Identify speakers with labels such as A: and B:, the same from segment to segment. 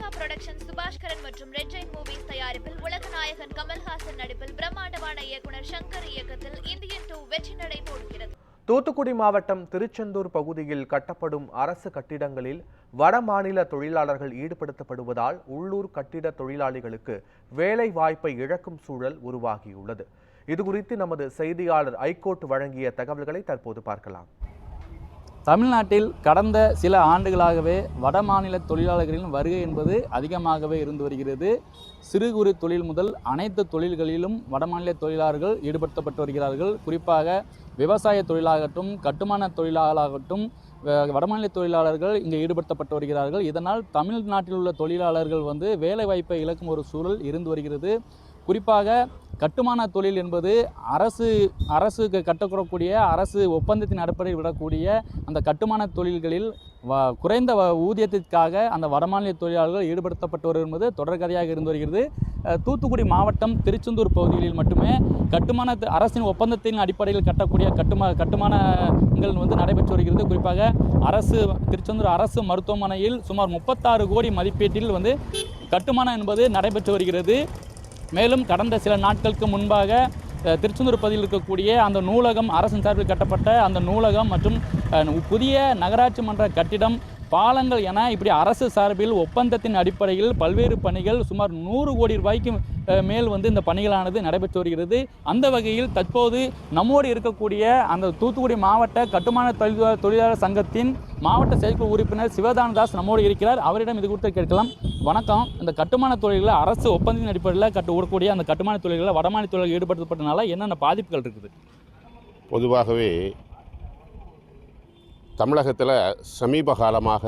A: Lyca production Subaskaran மற்றும் red Jain movies தயாரிப்பில் உலக நாயகன் கமல்ஹாசன் நடிப்பில் பிரம்மாண்டமான இயக்குனர் சங்கர் இயக்கத்தில் இந்தியன் டூ வெற்றி நடை போடுகிறது.
B: தூத்துக்குடி மாவட்டம் திருச்செந்தூர் பகுதியில் கட்டப்படும் அரசு கட்டிடங்களில் வட மாநில தொழிலாளர்கள் ஈடுபடுத்தப்படுவதால் உள்ளூர் கட்டிட தொழிலாளிகளுக்கு வேலை வாய்ப்பை இழக்கும் சூழல் உருவாகியுள்ளது. இதுகுறித்து நமது செய்தியாளர் ஐகோர்ட் வழங்கிய தகவல்களை தற்போது பார்க்கலாம்.
C: தமிழ்நாட்டில் கடந்த சில ஆண்டுகளாகவே வட மாநில தொழிலாளர்களின் வருகை என்பது அதிகமாகவே இருந்து வருகிறது. சிறு குறு தொழில் முதல் அனைத்து தொழில்களிலும் வடமாநில தொழிலாளர்கள் ஈடுபடுத்தப்பட்டு வருகிறார்கள். குறிப்பாக விவசாய தொழிலாகட்டும் கட்டுமான தொழிலாளர்களாகட்டும் வடமாநில தொழிலாளர்கள் இங்கே ஈடுபடுத்தப்பட்டு வருகிறார்கள். இதனால் தமிழ்நாட்டில் உள்ள தொழிலாளர்கள் வந்து வேலைவாய்ப்பை இழக்கும் ஒரு சூழல் இருந்து வருகிறது. குறிப்பாக கட்டுமான தொழில் என்பது அரசு அரசு கட்டக்கூடக்கூடிய கட்டக்கூடிய அரசு ஒப்பந்தத்தின் அடிப்படையில் விடக்கூடிய அந்த கட்டுமான தொழில்களில் வ குறைந்த வ- ஊதியத்திற்காக அந்த வடமாநில தொழிலாளர்கள் ஈடுபடுத்தப்பட்டு என்பது தொடர்கதையாக இருந்து வருகிறது. தூத்துக்குடி மாவட்டம் திருச்செந்தூர் பகுதிகளில் மட்டுமே கட்டுமான அரசின் ஒப்பந்தத்தின் அடிப்படையில் கட்டக்கூடிய கட்டுமா கட்டுமானங்கள் வந்து நடைபெற்று வருகிறது. குறிப்பாக அரசு திருச்செந்தூர் அரசு மருத்துவமனையில் சுமார் முப்பத்தாறு கோடி மதிப்பீட்டில் வந்து கட்டுமானம் என்பது நடைபெற்று வருகிறது. மேலும் கடந்த சில நாட்களுக்கு முன்பாக திருச்செந்தூர் பகுதியில் இருக்கக்கூடிய அந்த நூலகம் அரசின் சார்பில் கட்டப்பட்ட அந்த நூலகம் மற்றும் புதிய நகராட்சி மன்ற கட்டிடம் பாலங்கள் என இப்படி அரசு சார்பில் ஒப்பந்தத்தின் அடிப்படையில் பல்வேறு பணிகள் சுமார் நூறு கோடி ரூபாய்க்கு மேல் வந்து இந்த பணிகளானது நடைபெற்று வருகிறது. அந்த வகையில் தற்போது நம்மோடு இருக்கக்கூடிய அந்த தூத்துக்குடி மாவட்ட கட்டுமான தொழில் தொழிலாளர் சங்கத்தின் மாவட்ட செயற்குழு உறுப்பினர் சிவதானதாஸ் நம்மோடு இருக்கிறார். அவரிடம் இது குறித்து கேட்கலாம். வணக்கம். இந்த கட்டுமான தொழில்களை அரசு ஒப்பந்தத்தின் அடிப்படையில் கட்டு ஓடக்கூடிய அந்த கட்டுமான தொழில்களை வடமாநில தொழில்கள் ஈடுபடுத்தப்பட்டனால என்னென்ன பாதிப்புகள் இருக்குது?
D: பொதுவாகவே தமிழகத்தில் சமீப காலமாக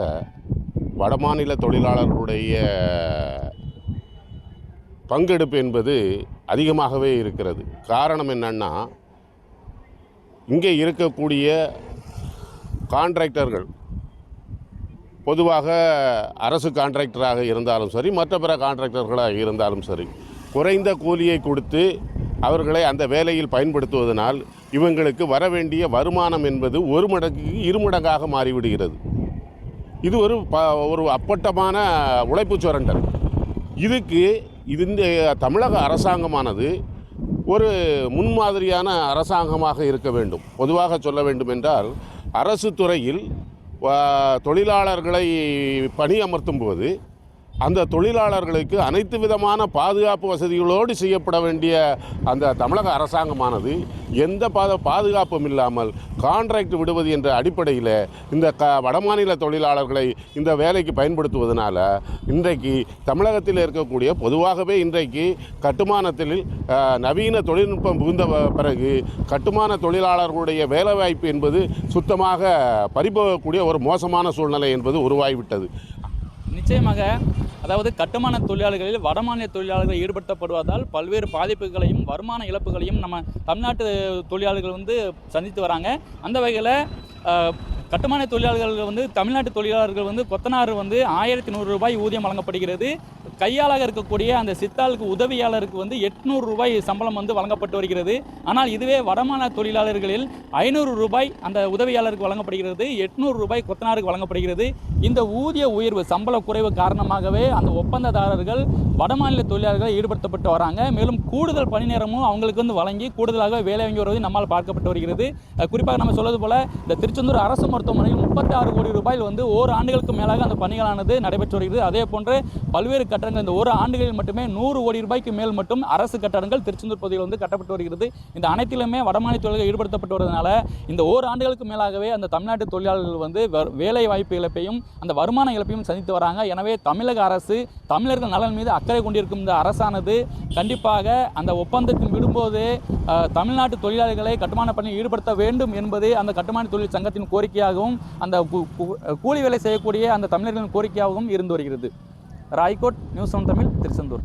D: வடமாநில தொழிலாளர்களுடைய பங்கெடுப்பு என்பது அதிகமாகவே இருக்கிறது. காரணம் என்னன்னா இங்கே இருக்கக்கூடிய கான்ட்ராக்டர்கள் பொதுவாக அரசு கான்ட்ராக்டராக இருந்தாலும் சரி மற்ற பிற கான்ட்ராக்டர்களாக இருந்தாலும் சரி குறைந்த கூலியை கொடுத்து அவர்களை அந்த வேலையில் பயன்படுத்துவதனால் இவங்களுக்கு வர வேண்டிய வருமானம் என்பது ஒரு மடங்கு இருமடங்காக மாறிவிடுகிறது. இது ஒரு ப ஒரு அப்பட்டமான உழைப்பு சுரண்டல். இதுக்கு இது இந்த தமிழக அரசாங்கமானது ஒரு முன்மாதிரியான அரசாங்கமாக இருக்க வேண்டும். பொதுவாக சொல்ல வேண்டும் என்றால் அரசு துறையில் தொழிலாளர்களை பணியமர்த்தும் போது அந்த தொழிலாளர்களுக்கு அனைத்து விதமான பாதுகாப்பு வசதிகளோடு செய்யப்பட வேண்டிய அந்த தமிழக அரசாங்கமானது எந்த பாத பாதுகாப்பும் இல்லாமல் கான்ட்ராக்ட் விடுவது என்ற அடிப்படையில் இந்த க வடமாநில தொழிலாளர்களை இந்த வேலைக்கு பயன்படுத்துவதனால இன்றைக்கு தமிழகத்தில் இருக்கக்கூடிய பொதுவாகவே இன்றைக்கு கட்டுமானத்தில் நவீன தொழில்நுட்பம் புகுந்த பிறகு கட்டுமான தொழிலாளர்களுடைய வேலைவாய்ப்பு என்பது சுத்தமாக பறிபோகக்கூடிய ஒரு மோசமான சூழ்நிலை என்பது உருவாகிவிட்டது.
C: நிச்சயமாக அதாவது கட்டுமான தொழிலாளர்களில் வடமாநில தொழிலாளர்கள் ஈடுபடுத்தப்படுவதால் பல்வேறு பாதிப்புகளையும் வருமான இழப்புகளையும் நம்ம தமிழ்நாட்டு தொழிலாளர்கள் வந்து சந்தித்து வராங்க. அந்த வகையில் கட்டுமான தொழிலாளர்கள் வந்து தமிழ்நாட்டு தொழிலாளர்கள் வந்து கொத்தனார் வந்து ஆயிரத்தி நூறு ரூபாய் ஊதியம் வழங்கப்படுகிறது. கையாளாக இருக்கக்கூடிய அந்த சித்தாளுக்கு உதவியாளருக்கு வந்து எட்நூறு ரூபாய் சம்பளம் வந்து வழங்கப்பட்டு வருகிறது. ஆனால் இதுவே வடமாநில தொழிலாளர்களில் ஐநூறு ரூபாய் அந்த உதவியாளருக்கு வழங்கப்படுகிறது எட்நூறு ரூபாய் கொத்தனாருக்கு வழங்கப்படுகிறது. இந்த ஊதிய உயர்வு சம்பள குறைவு காரணமாகவே அந்த ஒப்பந்ததாரர்கள் வடமாநில தொழிலாளர்கள் ஈடுபடுத்தப்பட்டு வராங்க. மேலும் கூடுதல் பணி நேரமும் அவங்களுக்கு வந்து வழங்கி கூடுதலாக வேலை வாங்கி வருவது நம்மால் பார்க்கப்பட்டு வருகிறது. குறிப்பாக நம்ம சொல்வது போல இந்த திருச்செந்தூர் அரசு மருத்துவமனையில் முப்பத்தி ஆறு கோடி ரூபாயில் வந்து ஓர் ஆண்டுகளுக்கு மேலாக அந்த பணிகளானது நடைபெற்று வருகிறது. அதே போன்று பல்வேறு கட்டடங்கள் இந்த ஒரு ஆண்டுகளில் மட்டுமே நூறு கோடி ரூபாய்க்கு மேல் மட்டும் அரசு கட்டடங்கள் திருச்செந்தூர் பகுதியில் வந்து கட்டப்பட்டு வருகிறது. இந்த அனைத்திலுமே வடமாநில தொழில்கள் ஈடுபடுத்தப்பட்டு வருவதனால இந்த ஓர் ஆண்டுகளுக்கு மேலாகவே அந்த தமிழ்நாட்டு தொழிலாளர்கள் வந்து வேலை வாய்ப்பு இழப்பையும் அந்த வருமான இழப்பையும் சந்தித்து வராங்க. எனவே தமிழக அரசு தமிழர்கள் நலன் மீது அக்கறை கொண்டிருக்கும் இந்த அரசானது கண்டிப்பாக அந்த ஒப்பந்தத்தில் விடும்போது அஹ், தமிழ்நாட்டு தொழிலாளர்களை கட்டுமான பணியில் ஈடுபடுத்த வேண்டும் என்பது அந்த கட்டுமான தொழில் சங்கத்தின் கோரிக்கையாகவும் அந்த கூலி வேலை செய்யக்கூடிய அந்த தமிழர்களின் கோரிக்கையாகவும் இருந்து வருகிறது. ராய்கோட் நியூஸ் ஒன் தமிழ் திருச்செந்தூர்.